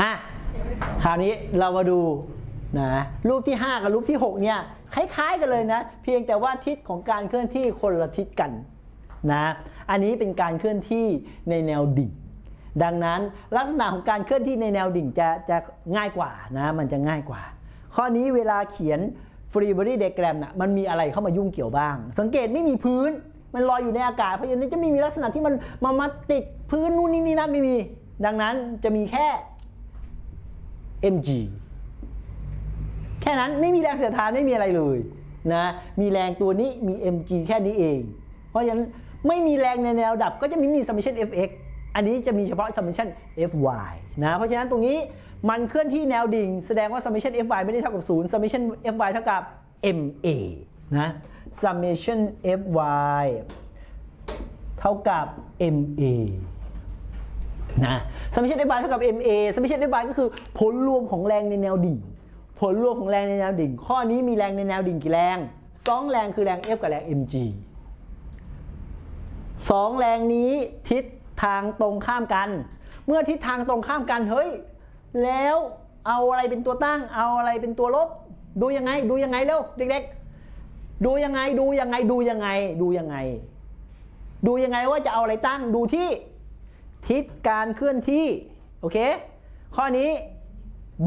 อะคราวนี้เรามาดูนะรูปที่ 5 กับรูปที่ 6 เนี่ยคล้ายๆกันเลยนะ เพียงแต่ว่าทิศของการเคลื่อนที่คนละทิศกันนะอันนี้เป็นการเคลื่อนที่ในแนวดิ่ง ดังนั้นลักษณะของการเคลื่อนที่ในแนวดิ่งจะจะง่ายกว่านะมันจะง่ายกว่า ข้อนี้เวลาเขียน free body diagram นะมันมีอะไรเข้ามายุ่งเกี่ยวบ้าง สังเกตไม่มีพื้นมันลอยอยู่ในอากาศเพราะฉะนั้นจะไม่มีลักษณะที่มันมามาติดพื้นนู่นนี่นี่นั่นไม่มี ดังนั้นจะมีแค่ mg แค่นั้นไม่มีแรงเสียดทานไม่มีอะไรเลยนะมีแรงตัวนี้มี mg แค่นี้เอง เพราะฉะนั้นไม่มีแรงในแนวดับก็จะไม่มี summation fx อันนี้จะมีเฉพาะ summation fy นะเพราะฉะนั้นตรงนี้มันเคลื่อนที่แนวดิ่ง แสดงว่า summation fy ไม่ได้เท่ากับ0 summation fy เท่ากับ ma นะ summation fy เท่ากับ ma นะ summation fy เท่ากับ ma summation fy ก็คือผลรวมของแรงในแนวดิ่ง ผลรวมของแรงในแนวดิ่ง ข้อนี้มีแรงในแนวดิ่งกี่แรงสองแรงคือแรง F กับแรง mg สองแรงนี้ทิศทางตรงข้ามกัน เมื่อทิศทางตรงข้ามกันเฮ้ยแล้วเอาอะไรเป็นตัวตั้ง เอาอะไรเป็นตัวลบ ดูยังไง ดูยังไงเร็วเด็กๆ ดูยังไง ดูยังไง ดูยังไง ดูยังไง ดูยังไงว่าจะเอาอะไรตั้ง ดูที่ ทิศการเคลื่อนที่โอเค ข้อนี้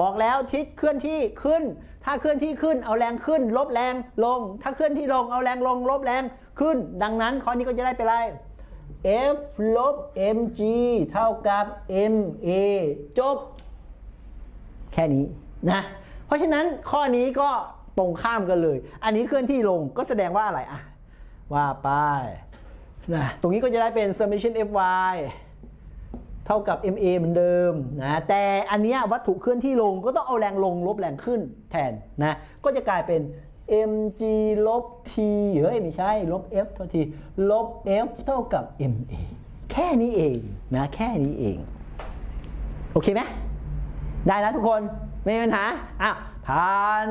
บอกแล้วทิศเคลื่อนที่ขึ้น ถ้าเคลื่อนที่ขึ้นเอาแรงขึ้น ลบแรงลง ถ้าเคลื่อนที่ลงเอาแรงลง ลบแรงขึ้น ดังนั้นข้อนี้ก็จะได้เป็นอะไร F ลบ mg เท่ากับ ma จบ แค่นี้นะ เพราะฉะนั้นข้อนี้ก็ตรงข้ามกันเลย อันนี้เคลื่อนที่ลงก็แสดงว่าอะไรอะว่าไปนะตรงนี้ก็จะได้เป็น summation fy เท่ากับ ma เหมือนเดิมนะแต่อันนี้วัตถุเคลื่อนที่ลงก็ต้องเอาแรงลงลบแรงขึ้นแทนนะก็จะกลายเป็น mg ลบ t เฮ้ยไม่ใช่ลบ f เท่าทีลบ f เท่ากับ ma แค่นี้เองนะแค่นี้เอง โอเคไหมได้นะทุกคนไม่มีปัญหาอะผ่าน